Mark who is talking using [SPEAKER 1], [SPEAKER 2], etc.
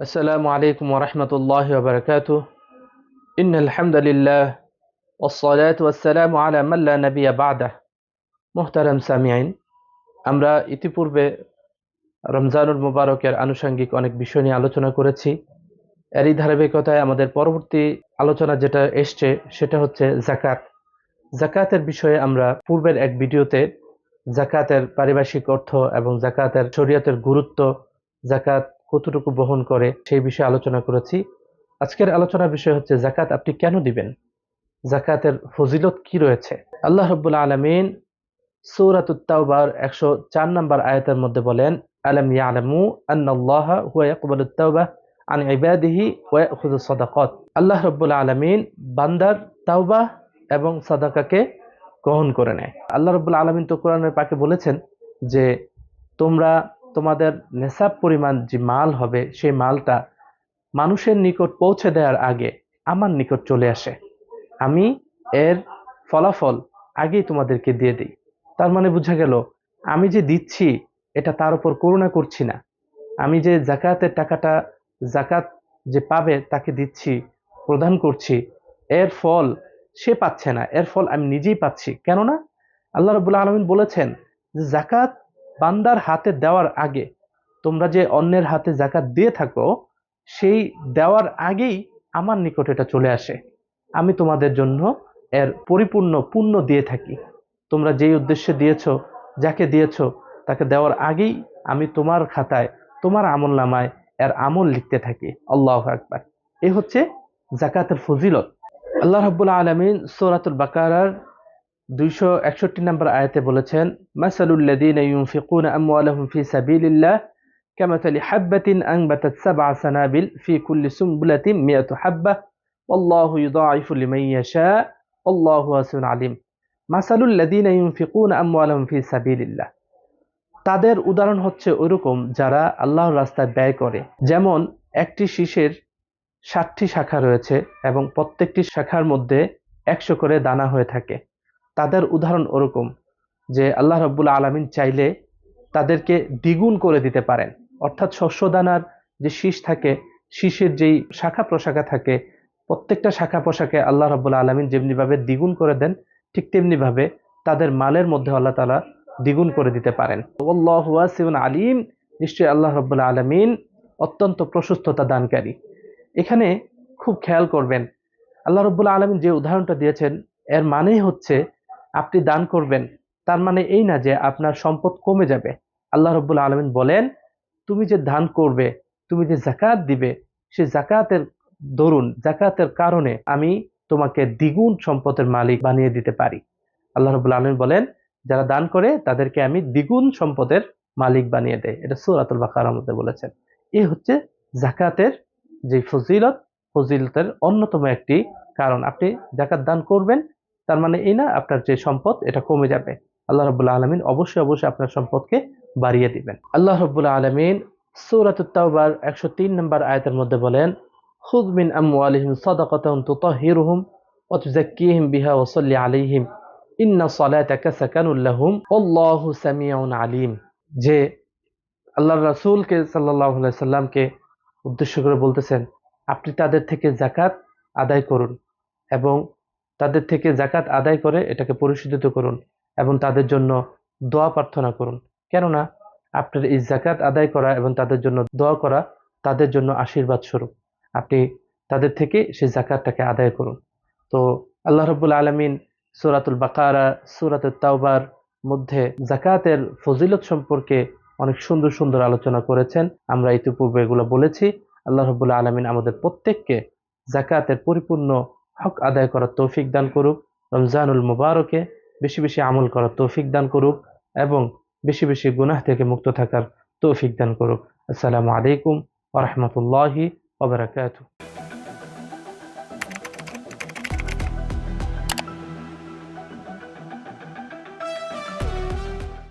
[SPEAKER 1] السلام عليكم ورحمة الله وبركاته إن الحمد لله والصلاة والسلام على من لا نبي بعده মোহতারাম সামিয়াইন আমরা ইতিপূর্বে রমজানুল মুবারকের আনুষঙ্গিক অনেক বিষয় নিয়ে আলোচনা করেছি এরই ধারাবাহিকতায় আমাদের পরবর্তী আলোচনা যেটা এসছে সেটা হচ্ছে জাকাত জাকাতের বিষয়ে আমরা পূর্বের এক ভিডিওতে জাকাতের পারিভাষিক অর্থ এবং জাকাতের শরীয়তের গুরুত্ব জাকাত কতটুকু বহন করে সেই বিষয়ে আলোচনা করেছি। আজকের আলোচনার বিষয় হচ্ছে জাকাত আপনি কেন দিবেন? জাকাতের ফজিলত কি রয়েছে? আল্লাহ রব্বুল আলমিন সৌরাতুত্তাউবার একশো চার নম্বর আয়াতের মধ্যে বলেন, আলম ইয়ালামু আন্নাল্লাহ হুয়া ইয়াকবালুত তাওবাহ আন ইবাদিহি ওয়া ইয়াখুযু সাদাকাত। আল্লাহ রব্বুল আলামিন বান্দার তাওবাহ এবং সাদাকাকে গ্রহণ করে নেয়। আল্লাহ রব্বুল আলামিন তো কোরআনের পাকে বলেছেন যে, তোমরা তোমাদের নেশাব পরিমাণ যে মাল হবে, সেই মালটা মানুষের নিকট পৌঁছে দেওয়ার আগে আমার নিকট চলে আসে। আমি এর ফলাফল আগেই তোমাদেরকে দিয়ে দিই। তার মানে বোঝা গেল, আমি যে দিচ্ছি, এটা তার উপর করুণা করছি না। আমি যে জাকাতের টাকাটা জাকাত যে পাবে, তাকে দিচ্ছি, প্রদান করছি, এর ফল সে পাচ্ছে না। এর ফল আমি নিজেই পাচ্ছি। কেননা? আল্লাহ রবুল্লা আলমিন বলেছেন যে জাকাত বান্দার হাতে দেওয়ার আগে তোমরা যে অন্যের হাতে জাকাত দিয়ে থাকো, সেই দেওয়ার আগেই আমার নিকট এটা চলে আসে। আমি তোমাদের জন্য এর পরিপূর্ণ পুণ্য দিয়ে থাকি। তোমরা যেই উদ্দেশ্যে দিয়েছ, যাকে দিয়েছ, তাকে দেওয়ার আগেই আমি তোমার খাতায়, তোমার আমল নামায় এর আমল লিখতে থাকি। আল্লাহ আকবার। এ হচ্ছে জাকাতের ফজিলত। আল্লাহ রাব্বুল আলমিন সৌরাতুল বাকারার দুইশো একষট্টি নম্বর আয়াতে বলেছেন মাসালুল্লাদিন ইউনফিকুন আমওয়ালাহুম ফি সাবিলিল্লাহ كمثل حبة أنبتت سبع سنابل في كل سنبلة مئة حبة والله يضاعف لمن يشاء والله واسع عليم মাসালুল্লাদিন ইউনফিকুন আমওয়ালাহুম ফি সাবিলিল্লাহ তাদের উদাহরণ হচ্ছে ওইরকম যারা আল্লাহর রাস্তায় ব্যয় করে যেমন একটি শীষের ষাটটি শাখা রয়েছে এবং প্রত্যেকটি শাখার মধ্যে একশো করে দানা হয়ে থাকে তাদের উদাহরণ ওরকম যে আল্লাহ রব্বুল আলমিন চাইলে তাদেরকে দ্বিগুণ করে দিতে পারেন। অর্থাৎ শস্যদানার যে শীষ থাকে, শীষের যেই শাখা প্রশাখা থাকে, প্রত্যেকটা শাখা পোশাকে আল্লাহ রব্বুল আলমিন যেমনিভাবে দ্বিগুণ করে দেন, ঠিক তেমনিভাবে তাদের মালের মধ্যে আল্লাহ তালা দ্বিগুণ করে দিতে পারেন। আলিম, নিশ্চয়ই আল্লাহ রব্বুল আলমিন অত্যন্ত প্রশস্ততা দানকারী। এখানে খুব খেয়াল করবেন, আল্লাহ রব্বুল আলমিন যে উদাহরণটা দিয়েছেন, এর মানেই হচ্ছে আপনি দান করবেন, তার মানে এই না যে আপনার সম্পদ কমে যাবে। আল্লাহ রব্বুল আলমিন বলেন, তুমি যে দান করবে, তুমি যে জাকাত দিবে, সে জাকাতের দরুন জাকাতের কারণে আমি তোমাকে দ্বিগুণ সম্পদের মালিক বানিয়ে দিতে পারি। আল্লাহ রবুল্লা আলমিন বলেন, যারা দান করে, তাদেরকে আমি দ্বিগুণ সম্পদের মালিক বানিয়ে দেয়। এটা সুরাতুল বাকার মধ্যে বলেছেন। এই হচ্ছে জাকাতের যে ফজিলত, ফজিলতের অন্যতম একটি কারণ। আপনি জাকাত দান করবেন তার মানে এই না আপনার যে সম্পদ, এটা কমে যাবে। আল্লাহ রবুল্লা আলমিন অবশ্যই অবশ্যই আপনার সম্পদকে বাড়িয়ে দিবেন। আল্লাহ রবুল্লা আলমিন সুরাতুত্তাউবার একশো তিন নম্বর আয়তের মধ্যে বলেন মিন তুতাহিরুহুম ওয়া বিহা ওয়া সাল্লি আলাইহিম। ইন্না আল্লাহু সামিউন আলিম। যে আল্লাহর রাসূলকে আলাইহি সাল্লামকে উদ্দেশ্য করে বলতেছেন, আপনি তাদের থেকে জাকাত আদায় করুন এবং তাদের থেকে জাকাত আদায় করে এটাকে পরিশোধিত করুন এবং তাদের জন্য দোয়া প্রার্থনা করুন। কেননা আপনার এই জাকাত আদায় করা এবং তাদের জন্য দোয়া করা তাদের জন্য আশীর্বাদ স্বরূপ। আপনি তাদের থেকে সেই জাকাতটাকে আদায় করুন। তো আল্লাহ রবুল আলমিন সুরাতুল বাকারা সুরাতুল তাওবার মধ্যে জাকাতের ফজিলত সম্পর্কে অনেক সুন্দর সুন্দর আলোচনা করেছেন। আমরা ইতিপূর্বে এগুলো বলেছি। আল্লাহ রবুল্লা আলমিন আমাদের প্রত্যেককে জাকাতের পরিপূর্ণ হক আদায় করার তৌফিক দান করুক, রমজানুল মুবারকে বেশি বেশি আমল করার তৌফিক দান করুক এবং বেশি বেশি গুনাহ থেকে মুক্ত থাকার তৌফিক দান করুক। আসসালামু আলাইকুম ওরহমতুল্লাহি ওবরাকাত